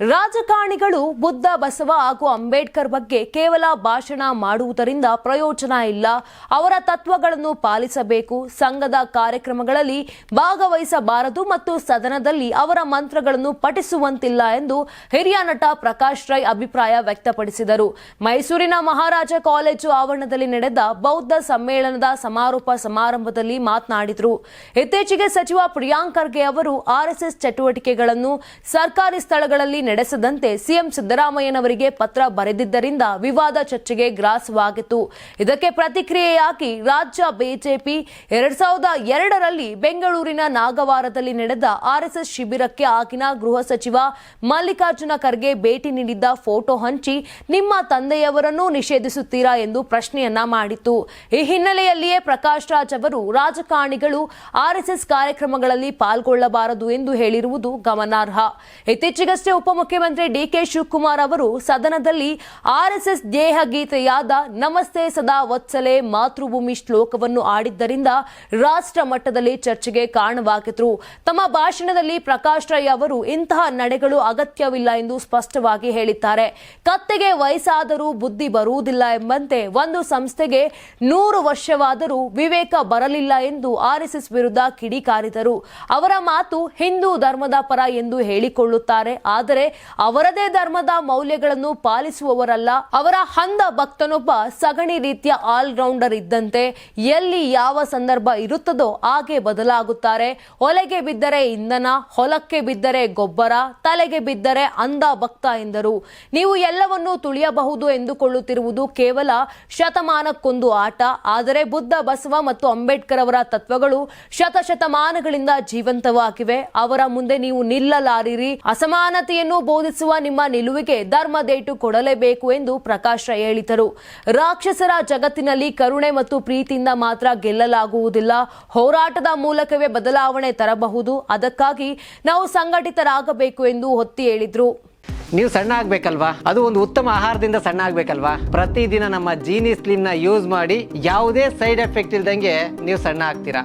ರಾಜಕಾರಣಿಗಳು ಬುದ್ಧ, ಬಸವ ಹಾಗೂ ಅಂಬೇಡ್ಕರ್ ಬಗ್ಗೆ ಕೇವಲ ಭಾಷಣ ಮಾಡುವುದರಿಂದ ಪ್ರಯೋಜನ ಇಲ್ಲ. ಅವರ ತತ್ವಗಳನ್ನು ಪಾಲಿಸಬೇಕು. ಸಂಘದ ಕಾರ್ಯಕ್ರಮಗಳಲ್ಲಿ ಭಾಗವಹಿಸಬಾರದು ಮತ್ತು ಸದನದಲ್ಲಿ ಅವರ ಮಂತ್ರಗಳನ್ನು ಪಠಿಸುವಂತಿಲ್ಲ ಎಂದು ಹಿರಿಯ ನಟ ಪ್ರಕಾಶ್ ರೈ ಅಭಿಪ್ರಾಯ ವ್ಯಕ್ತಪಡಿಸಿದರು. ಮೈಸೂರಿನ ಮಹಾರಾಜ ಕಾಲೇಜು ಆವರಣದಲ್ಲಿ ನಡೆದ ಬೌದ್ಧ ಸಮ್ಮೇಳನದ ಸಮಾರೋಪ ಸಮಾರಂಭದಲ್ಲಿ ಮಾತನಾಡಿದರು. ಇತ್ತೀಚೆಗೆ ಸಚಿವ ಪ್ರಿಯಾಂಕ್ ಖರ್ಗೆ ಅವರು ಆರ್ಎಸ್ಎಸ್ ಚಟುವಟಿಕೆಗಳನ್ನು ಸರ್ಕಾರಿ ಸ್ಥಳಗಳಲ್ಲಿ ನಡೆಸದಂತೆ ಸಿಎಂ ಸಿದ್ದರಾಮಯ್ಯನವರಿಗೆ ಪತ್ರ ಬರೆದಿದ್ದರಿಂದ ವಿವಾದ ಚರ್ಚೆಗೆ ಗ್ರಾಸವಾಗಿತ್ತು. ಇದಕ್ಕೆ ಪ್ರತಿಕ್ರಿಯೆಯಾಗಿ ರಾಜ್ಯ ಬಿಜೆಪಿ ಎರಡ್ ಸಾವಿರದ ಎರಡರಲ್ಲಿ ಬೆಂಗಳೂರಿನ ನಾಗವಾರದಲ್ಲಿ ನಡೆದ ಆರ್ಎಸ್ಎಸ್ ಶಿಬಿರಕ್ಕೆ ಆಗಿನ ಗೃಹ ಸಚಿವ ಮಲ್ಲಿಕಾರ್ಜುನ ಖರ್ಗೆ ಭೇಟಿ ನೀಡಿದ್ದ ಫೋಟೋ ಹಂಚಿ, ನಿಮ್ಮ ತಂದೆಯವರನ್ನು ನಿಷೇಧಿಸುತ್ತೀರಾ ಎಂದು ಪ್ರಶ್ನೆಯನ್ನ ಮಾಡಿತ್ತು. ಈ ಹಿನ್ನೆಲೆಯಲ್ಲಿಯೇ ಪ್ರಕಾಶ್ ರಾಜ್ ಅವರು ರಾಜಕಾರಣಿಗಳು ಆರ್ಎಸ್ಎಸ್ ಕಾರ್ಯಕ್ರಮಗಳಲ್ಲಿ ಪಾಲ್ಗೊಳ್ಳಬಾರದು ಎಂದು ಹೇಳಿರುವುದು ಗಮನಾರ್ಹ. ಇತ್ತೀಚೆಗಷ್ಟೇ ಉಪಮುಖ್ಯಮಂತ್ರಿ ಡಿಕೆ ಶಿವಕುಮಾರ್ ಅವರು ಸದನದಲ್ಲಿ ಆರ್ಎಸ್ಎಸ್ ದೇಹ ಗೀತೆಯಾದ ನಮಸ್ತೆ ಸದಾ ವತ್ಸಲೆ ಮಾತೃಭೂಮಿ ಶ್ಲೋಕವನ್ನು ಆಡಿದ್ದರಿಂದ ರಾಷ್ಟ್ರ ಮಟ್ಟದಲ್ಲಿ ಚರ್ಚೆಗೆ ಕಾರಣವಾಗಿದ್ರು. ತಮ್ಮ ಭಾಷಣದಲ್ಲಿ ಪ್ರಕಾಶ್ ರೈ ಅವರು ಇಂತಹ ನಡೆಗಳು ಅಗತ್ಯವಿಲ್ಲ ಎಂದು ಸ್ಪಷ್ಟವಾಗಿ ಹೇಳಿದ್ದಾರೆ. ಕತ್ತೆಗೆ ವಯಸ್ಸಾದರೂ ಬುದ್ಧಿ ಬರುವುದಿಲ್ಲ ಎಂಬಂತೆ ಒಂದು ಸಂಸ್ಥೆಗೆ ನೂರು ವರ್ಷವಾದರೂ ವಿವೇಕ ಬರಲಿಲ್ಲ ಎಂದು ಆರ್ಎಸ್ಎಸ್ ವಿರುದ್ಧ ಕಿಡಿಕಾರಿದರು. ಅವರ ಮಾತು ಹಿಂದೂ ಧರ್ಮದ ಪರ ಎಂದು ಹೇಳಿಕೊಳ್ಳುತ್ತಾರೆ. ಆದರೆ ಅವರದೇ ಧರ್ಮದ ಮೌಲ್ಯಗಳನ್ನು ಪಾಲಿಸುವವರಲ್ಲ, ಅವರ ಹಂದ ಭಕ್ತನೊಬ್ಬ ಸಗಣಿ ರೀತಿಯ ಆಲ್ರೌಂಡರ್ ಇದ್ದಂತೆ ಎಲ್ಲಿ ಯಾವ ಸಂದರ್ಭ ಇರುತ್ತದೋ ಹಾಗೆ ಬದಲಾಗುತ್ತಾರೆ. ಒಲೆಗೆ ಬಿದ್ದರೆ ಇಂಧನ, ಹೊಲಕ್ಕೆ ಬಿದ್ದರೆ ಗೊಬ್ಬರ, ತಲೆಗೆ ಬಿದ್ದರೆ ಅಂದ ಭಕ್ತ ಎಂದರು. ನೀವು ಎಲ್ಲವನ್ನೂ ತುಳಿಯಬಹುದು ಎಂದುಕೊಳ್ಳುತ್ತಿರುವುದು ಕೇವಲ ಶತಮಾನಕ್ಕೊಂದು ಆಟ. ಆದರೆ ಬುದ್ಧ, ಬಸವ ಮತ್ತು ಅಂಬೇಡ್ಕರ್ ಅವರ ತತ್ವಗಳು ಶತಶತಮಾನಗಳಿಂದ ಜೀವಂತವಾಗಿವೆ. ಅವರ ಮುಂದೆ ನೀವು ನಿಲ್ಲಲಾರಿರಿ. ಅಸಮಾನತೆಯನ್ನು ಬೋಧಿಸುವ ನಿಮ್ಮ ನಿಲುವಿಗೆ ಧರ್ಮದೇಟು ಕೊಡಲೇಬೇಕು ಎಂದು ಪ್ರಕಾಶ್ ರೈ ಹೇಳಿದರು. ರಾಕ್ಷಸರ ಜಗತ್ತಿನಲ್ಲಿ ಕರುಣೆ ಮತ್ತು ಪ್ರೀತಿಯಿಂದ ಮಾತ್ರ ಗೆಲ್ಲಲಾಗುವುದಿಲ್ಲ. ಹೋರಾಟದ ಮೂಲಕವೇ ಬದಲಾವಣೆ ತರಬಹುದು. ಅದಕ್ಕಾಗಿ ನಾವು ಸಂಘಟಿತರಾಗಬೇಕು ಎಂದು ಒತ್ತಿ ಹೇಳಿದರು. ನೀವು ಸಣ್ಣ ಆಗ್ಬೇಕಲ್ವಾ? ಅದು ಒಂದು ಉತ್ತಮ ಆಹಾರದಿಂದ ಸಣ್ಣ ಆಗ್ಬೇಕಲ್ವಾ? ಪ್ರತಿದಿನ ನಮ್ಮ ಜೀನಿ ಸ್ಲಿಮ್ನ ಯೂಸ್ ಮಾಡಿ ಯಾವುದೇ ಸೈಡ್ ಎಫೆಕ್ಟ್ ಇಲ್ದಂಗೆ ನೀವು ಸಣ್ಣ ಆಗ್ತೀರಾ?